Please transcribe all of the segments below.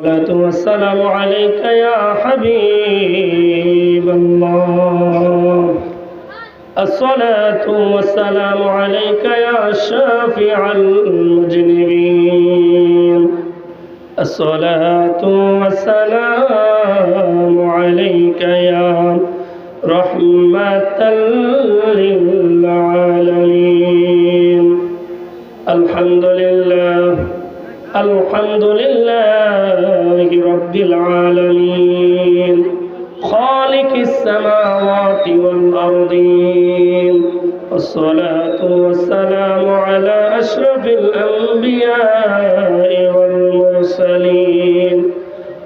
الصلاة والسلام عليك يا حبيب الله. الصلاة والسلام عليك يا شافع المذنبين الصلاة والسلام عليك يا رحمة للعالمين. الحمد الحمد لله رب العالمين خالق السماوات والأرضين والصلاة والسلام على أشرف الأنبياء والمرسلين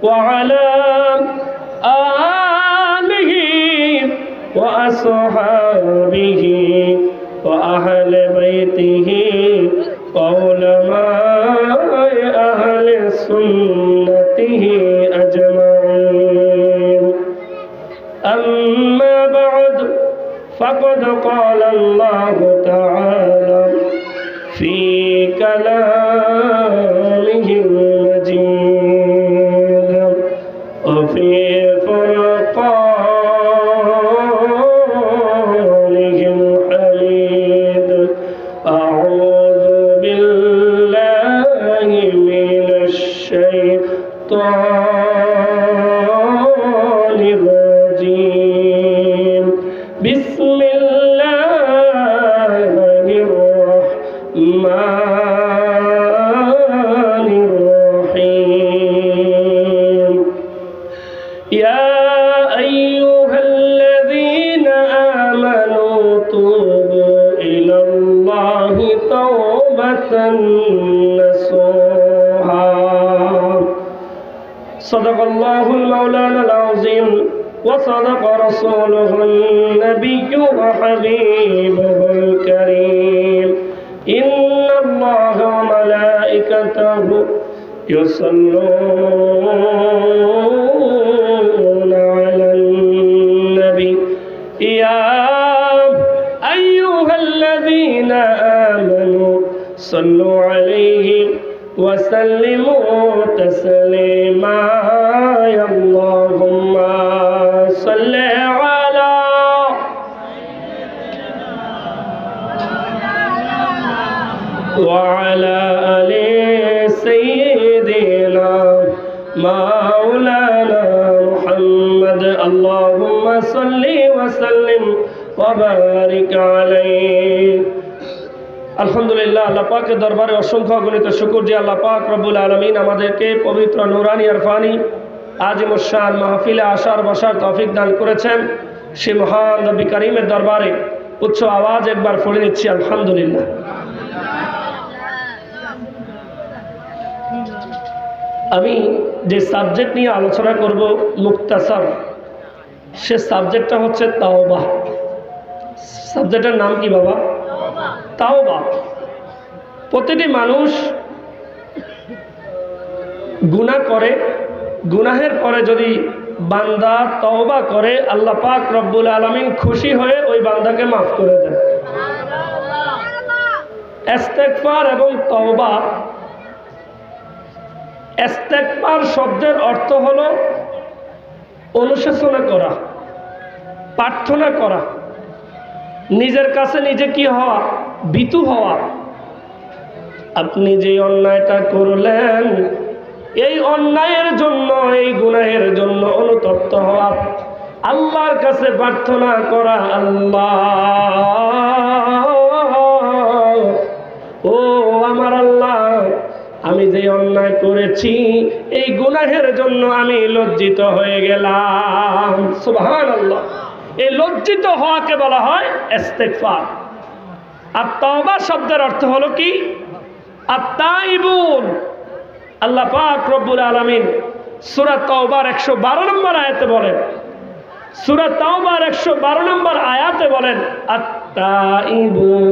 وعلى آله وأصحابه وأهل بيته সুন্দর صدق الله المولانا العظيم وصدق رسوله النبي وحبيبه الكريم. إن الله وملائكته يصلون على النبي. يا أيها الذين آمنوا صلوا عليه وسلموا تسليما. يا اللهم صل على وعلى آل سيدنا مولانا محمد. اللهم صل وسلم وبارك عليه. আলহামদুলিল্লাহ, আল্লাহ পাকের দরবারে অসংখ্য গণিত শুকুর যে আল্লাহ পাক রব্বুল আলমিন আমাদেরকে পবিত্র নুরানি আরফানি আজিমুসান মাহফিলে আসার বসার তৌফিক দান করেছেন। সে মহান নবী করিমের দরবারে উচ্চ আওয়াজ একবার পড়ে নিচ্ছি, আলহামদুলিল্লাহ। আমি যে সাবজেক্ট নিয়ে আলোচনা করব মুক্তাসার, সে সাবজেক্টটা হচ্ছে তাওবা। সাবজেক্টের নাম কি বাবা? তাওবা প্রতিটি মানুষ গুনাহ করে, গুনাহের পরে যদি বান্দা তওবা করে, আল্লাহ পাক রব্বুল আলমিন খুশি হয়ে ওই বান্দাকে মাফ করে দেন। এস্তেকফার এবং তওবা এস্তেকবার শব্দের অর্থ হল অনুশোচনা করা, প্রার্থনা করা। নিজের কাছে নিজে কি হওয়া? ভীতু হওয়া। আপনি যে অন্যায়টা করলেন, এই অন্যায়ের জন্য, এই গুনাহের জন্য অনুতপ্ত হওয়া। আল্লাহর কাছে প্রার্থনা করা, আল্লাহ। ও আমার আল্লাহ, আমি যে অন্যায় করেছি, এই গুনাহের জন্য আমি লজ্জিত হয়ে গেলাম। সুবহান আল্লাহ এই লজ্জিত হওয়াকে বলা হয় আর তওবা শব্দের অর্থ হলো কি? আত্মাইবুন। আল্লাহ পাক রব্বুল আলামিন সূরা তওবার 112 নম্বর আয়াতে বলেন। সূরা তওবার 112 নম্বর আয়াতে বলেন, আত্মাইবুন।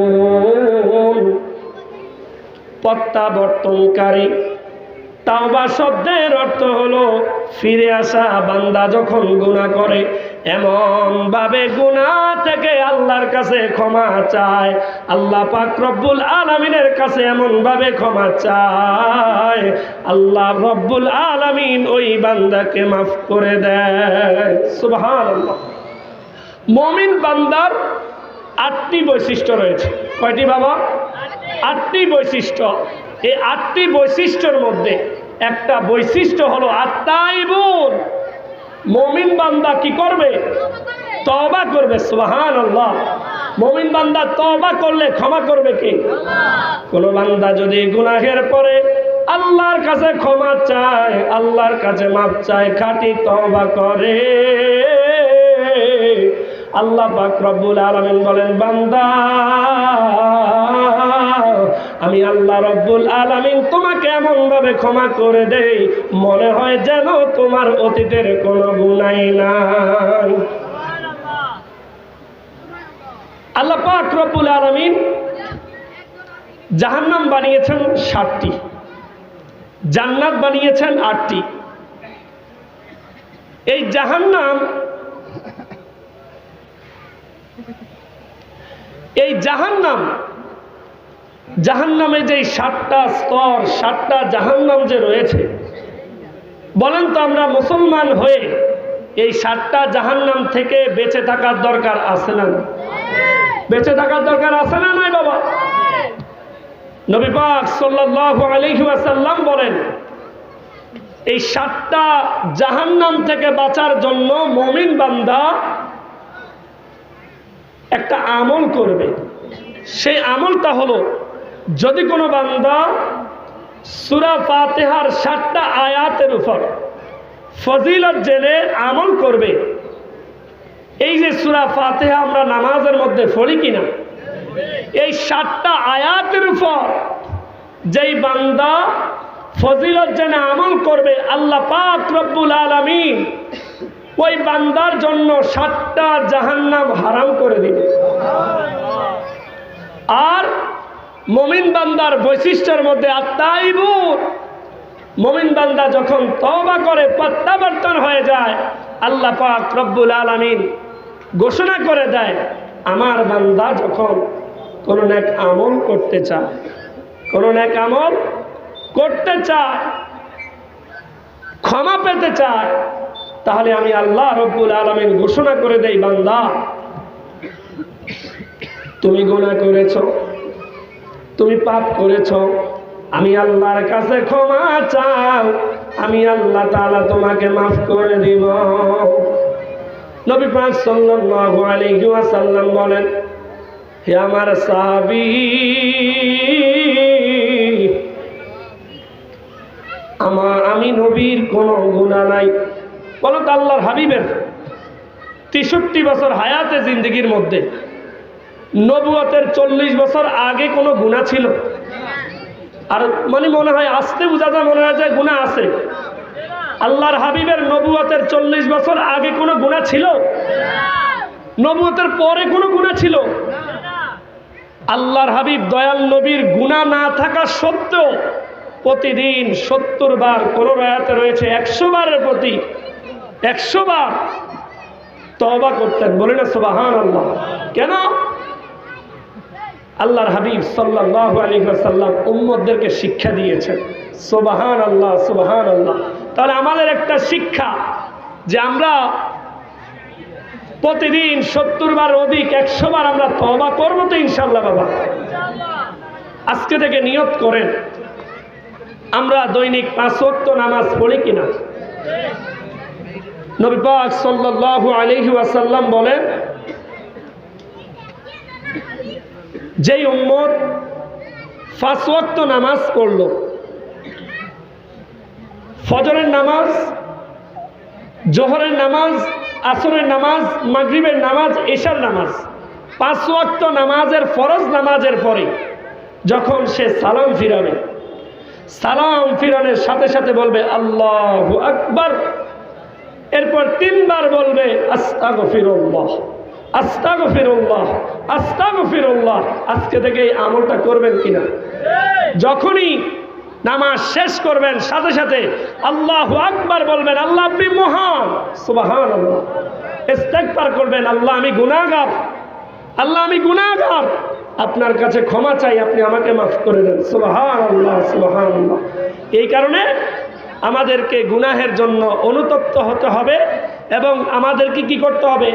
প্রত্যাবর্তনকারী। তাওবা শব্দের অর্থ হলো ফিরে আসা বান্দা যখন গুণা করে এমন ভাবে গুণা থেকে আল্লাহর কাছে ক্ষমা চায়। আল্লাহ পাক রব্বুল আলমিনের কাছে এমন ভাবে ক্ষমা চায়। আল্লাহ রব্বুল আলমিন ওই বান্দাকে মাফ করে দেয়। সুবহান মমিন বান্দার আটটি বৈশিষ্ট্য রয়েছে। কয়টি বাবা? আটটি বৈশিষ্ট্য। এই আটটি বৈশিষ্ট্যর মধ্যে একটা বৈশিষ্ট্য হলো বোন মমিন বান্দা কি করবে? তবা করবে সোহান আল্লাহ মমিন বান্দা তবা করলে ক্ষমা করবে কে? কোন বান্দা যদি গুনাহের পরে আল্লাহর কাছে ক্ষমা চায়, আল্লাহর কাছে মাপ চায়, খাটি তবা করে। আল্লাহ পাক আলামিন বলেন, বান্দা আমি আল্লাহ রব্বুল আলামিন তোমাকে এমন ভাবে ক্ষমা করে দেই, মনে হয় যেন তোমার অতীতের কোনো গুণাই নাই আল্লাহ পাক রব্বুল আলামিন জাহান্নাম বানিয়েছেন ষাটটি জান্নাত বানিয়েছেন আটটি। এই জাহান্নাম এই জাহান্নাম জাহান্নামে যে সাতটা স্তর, সাতটা জাহান্নাম যে রয়েছে, বলেন তো আমরা মুসলমান হয়ে এই সাতটা জাহান্নাম থেকে বেঁচে থাকার দরকার আছে না বেঁচে থাকার দরকার আছে না নয় বাবা? নবী পাক সাল্লাল্লাহু বলেন, এই সাতটা জাহান্নাম থেকে বাঁচার জন্য মমিন বান্দা একটা আমল করবে। সেই আমলটা হলো যদি কোনো বান্দা সুরা ফাতেহার সাতটা আয়াতের উপর ফজিলত জেনে আমল করবে, এই যে সুরা ফাতেহা আমরা নামাজের মধ্যে পড়ি কিনা, এই সাতটা আয়াতের উপর যেই বান্দা ফজিলত জেনে আমল করবে, আল্লাহ পাক রব্বুল আলমিন ওই বান্দার জন্য সাতটা জাহান্নাম হারাম করে দিবে। আর মমিন বান্দার বৈশিষ্ট্যের মধ্যে আত্মাইবুর মমিন বান্দা যখন তবা করে, প্রত্যাবর্তন হয়ে যায়, আল্লাহ পাক রব্বুল আলমিন ঘোষণা করে দেয়, আমার বান্দা যখন কোনো এক আমল করতে চায়, কোনো এক আমল করতে চায়, ক্ষমা পেতে চায়, তাহলে আমি আল্লাহ রব্বুল আলমিন ঘোষণা করে দেই, বান্দা, তুমি গোনা করেছ। তুমি পাপ করেছ। আমি আল্লাহর কাছে ক্ষমা চাও। আমি আল্লাহ তাআলা তোমাকে মাফ করে দিব। নবী পাক সাল্লাল্লাহু আলাইহি ওয়াসাল্লাম বলেন, হে আমার সাহাবী, আমার, আমি নবীর কোনো গুণা নাই। বলো তো আল্লাহর হাবিবের তেষট্টি বছর হায়াতে জিন্দগির মধ্যে নবুয়তের চল্লিশ বছর আগে কোনো গুণা ছিল? আর মানে মনে হয় আসতে বোঝা যায়, মনে হয় যে গুণা আছে। আল্লাহর হাবিবের নবুয়তের চল্লিশ বছর আগে কোনো গুণা ছিল? নবুয়তের পরে কোনো গুণা ছিল? আল্লাহর হাবিব দয়াল নবীর গুণা না থাকা সত্ত্বেও প্রতিদিন সত্তর বার কোন রায়াতে রয়েছে, একশো বারের প্রতি একশো বার তবা করতেন। বলে না সোবাহান আল্লাহ কেন? আল্লাহর হাবিব সাল্লাহ আলী সাল্লাম উম্মদদেরকে শিক্ষা দিয়েছেন। সোবাহান আল্লাহ সোবাহান আল্লাহ তাহলে আমাদের একটা শিক্ষা যে আমরা প্রতিদিন সত্তর বার অধিক, একশো বার আমরা তবা করব তো ইনশাল্লাহ বাবা। আজকে থেকে নিয়ত করেন, আমরা দৈনিক পাঁচ নামাজ পড়ি কিনা? নবী পাক সাল্লাল্লাহু আলাইহি বলেন যেই উম্মত পাঁচ ওয়াক্ত নামাজ পড়ল, ফজরের নামাজ, জোহরের নামাজ, আসরের নামাজ, মাগরিবের নামাজ, এশার নামাজ, পাঁচ ওয়াক্ত নামাজের ফরজ নামাজের পরে যখন সে সালাম ফিরাবে, সালাম ফিরানের সাথে সাথে বলবে, আল্লাহ আকবর। এরপর তিনবার বলবে আস্তাগ ফিরুল্লাহ আজকে থেকে এই আমলটা করবেন কিনা? যখনই নামাজ শেষ করবেন, সাথে সাথে আল্লাহ আকবার বলবেন, আল্লাহ আপনি মহান। সুবাহান আল্লাহ ইস্তেগফার করবেন, আল্লাহ আমি গুনাহগার। আল্লাহ আমি গুনাহগার। আপনার কাছে ক্ষমা চাই, আপনি আমাকে মাফ করে দেন। সুবহানাল্লাহ সুবহানাল্লাহ। এই কারণে আমাদেরকে গুনাহের জন্য অনুতপ্ত হতে হবে। এবং আমাদেরকে কি করতে হবে?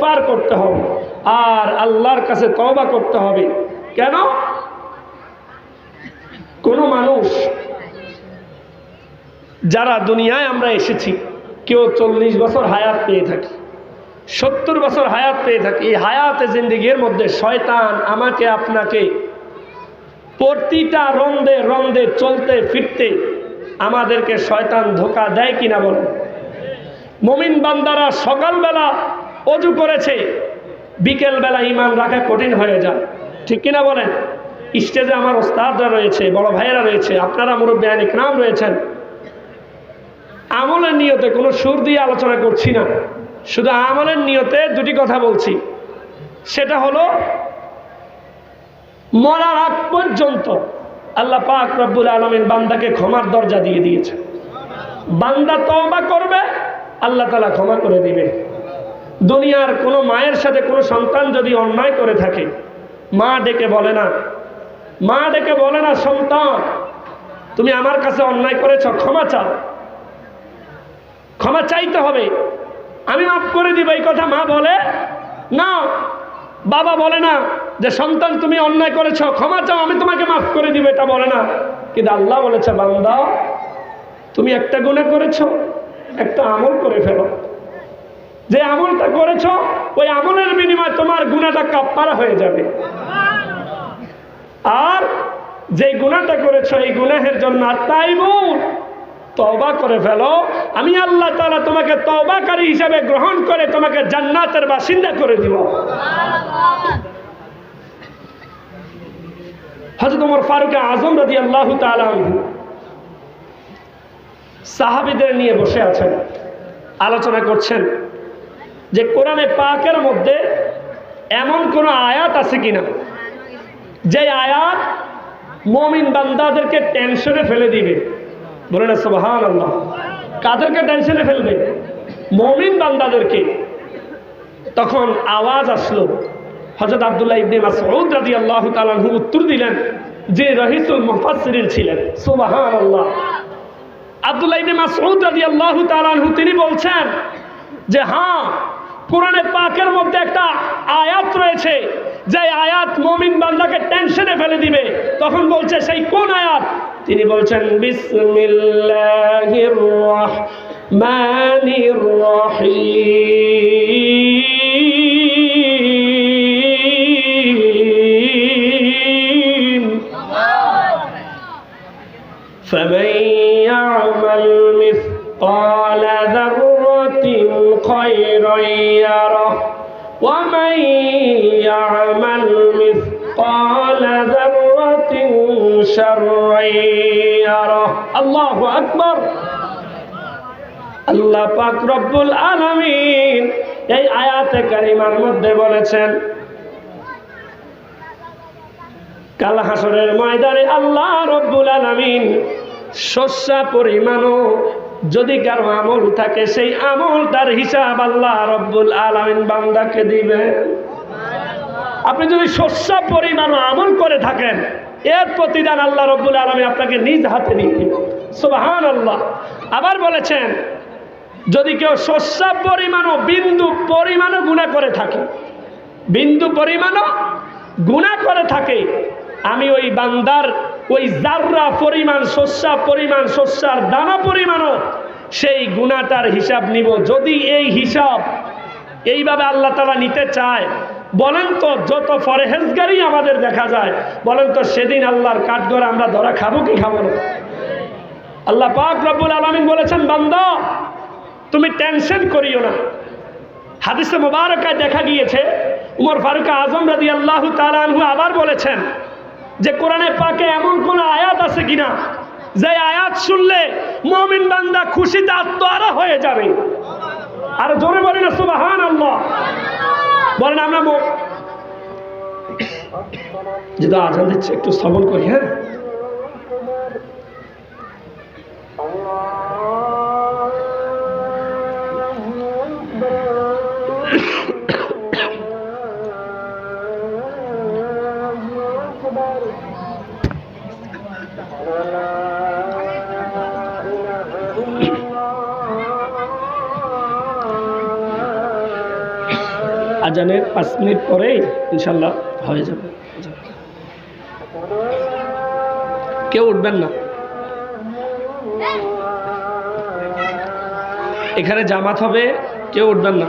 পার করতে হবে। আর আল্লাহর কাছে তওবা করতে হবে। কেন? কোনো মানুষ যারা দুনিয়ায় আমরা এসেছি, কেউ চল্লিশ বছর হায়াত পেয়ে থাকি, সত্তর বছর হায়াত পেয়ে থাকি, এই হায়াতে জিন্দিগির মধ্যে শয়তান আমাকে, আপনাকে প্রতিটা রন্দে রন্দে চলতে ফিরতে আমাদেরকে শয়তান ধোকা দেয় কিনা বলেন। মমিন বান্দারা সকালবেলা অজু করেছে, বিকেলবেলা ইমান রাখা কঠিন হয়ে যায়। ঠিক কিনা বলেন? স্টেজে আমার ওস্তাদরা রয়েছে, বড় ভাইয়েরা রয়েছে, আপনারা মুরব্বী নাম রয়েছেন। আমলের নিয়তে কোনো সুর দিয়ে আলোচনা করছি না। শুধু আমলের নিয়তে দুটি কথা বলছি। সেটা হলো, মরার আগ পর্যন্ত আল্লাহ পাক রব্বুল আলমিন বান্দাকে ক্ষমার দরজা দিয়ে দিয়েছে বান্দা তওবা করবে আল্লাহ তালা ক্ষমা করে দিবে দুনিয়ার কোনো মায়ের সাথে কোনো সন্তান যদি অন্যায় করে থাকে, মা ডেকে বলে না, মা ডেকে বলে না, সন্তান, তুমি আমার কাছে অন্যায় করেছ, ক্ষমা চাও। ক্ষমা চাইতে হবে। আমি মাফ করে দিব এই কথা মা বলে না। বাবা বলে না যে, সন্তান, তুমি অন্যায় করেছ, ক্ষমা চাও, আমি তোমাকে মাফ করে দিব। এটা বলে না। কিন্তু আল্লাহ বলেছে, বান্দা, তুমি একটা গুণে করেছ একটা আমল করে ফেলো। যে আমলটা করেছ, ওই আমলের বিনিময়ে তোমার গুণাটা কাপ্পারা হয়ে যাবে। আর যে গুণাটা করেছ, এই গুনাহের জন্য আর তাইবু তবা করে ফেলো। আমি আল্লাহ তালা তোমাকে তবাকারী হিসাবে গ্রহণ করে তোমাকে জান্নাতের বাসিন্দা করে দিব। হজরত ফারুক আজম রাজি আল্লাহ সাহাবিদের নিয়ে বসে আছেন, আলোচনা করছেন যে কোরআনে পাকের মধ্যে এমন কোন আয়াত আছে কিনা? যে আয়াত মমিন বান্দাদেরকে টেনশনে ফেলে দিবে। বলে না সোহান আল্লাহ কাদেরকে টেনশনে ফেলবে? মমিন বান্দাদেরকে। তখন আওয়াজ আসলো। হজরত আবদুল্লাহ ইবনে মাসউদ রাদিয়াল্লাহু তাআলা উত্তর দিলেন যে রহিসুল মুফাসসিরিন ছিলেন। সুবহানাল্লাহ। আবদুল্লাহ ইবনে মাসউদ রাদিয়াল্লাহু তাআলা তিনি বলছেন যে হ্যাঁ কোরআনে পাকের মধ্যে একটা আয়াত রয়েছে, যে আয়াত মমিন বান্দাকে টেনশনে ফেলে দিবে। তখন বলছে, সেই কোন আয়াত? তিনি বলছেন, বিসমিল্লাহির রহমানির রহিম। فمن يعمل مثقال ذرة خيرا يره ومن يعمل مثقال ذرة شرا يره الله أكبر আল্লাহ পাক রব্বুল আলামিন এই আয়াতে কারিমার মধ্যে বলেছেন কাল হাসরের ময়দানে আল্লাহ রব্বুল আলামিন শস্যা পরিমাণও যদি কারও আমল থাকে, সেই আমলটার হিসাব আল্লাহ রব্বুল আলামিন বান্দাকে দিবে। আপনি যদি শস্য পরিমাণ আমল করে থাকেন, এর প্রতিদান আল্লাহ রব্বুল আলমী আপনাকে নিজ হাতে নিয়ে সুবাহান আল্লাহ আবার বলেছেন, যদি কেউ শস্য পরিমাণও, বিন্দু পরিমাণও গুণা করে থাকে, বিন্দু পরিমাণও গুণা করে থাকে, আমি ওই বান্দার ওই জাররা পরিমাণ, শস্যা পরিমাণ, শস্যার দানা পরিমাণও সেই গুণাটার হিসাব নিব। যদি এই হিসাব এইভাবে আল্লাহ তালা নিতে চায়, বলেন তো যত ফরেহেজগারি আমাদের দেখা যায়, বলেন তো সেদিন আল্লাহর কাঠগড়ে আমরা ধরা খাব কি খাব না? আল্লাহ পাক রব্বুল আলমিন বলেছেন, বান্দা, তুমি টেনশন করিও না। হাদিসে মোবারকায় দেখা গিয়েছে, উমর ফারুক আজম রাজি আল্লাহ তালু আবার বলেছেন যে কোরআনে পাকে এমন কোন আয়াত আছে কিনা? যে আয়াত শুনলে মমিন বান্দা খুশিতে আরও হয়ে যাবে। আর জোরে বলি না সুবাহান আল্লাহ বলেন, আমরা যেটা আজান দিচ্ছে, একটু শ্রবণ করি হ্যাঁ? আজানের পাঁচ মিনিট পরেই ইনশাল্লাহ হয়ে যাবে। কেউ উঠবেন না। এখানে জামাত হবে, কেউ উঠবেন না।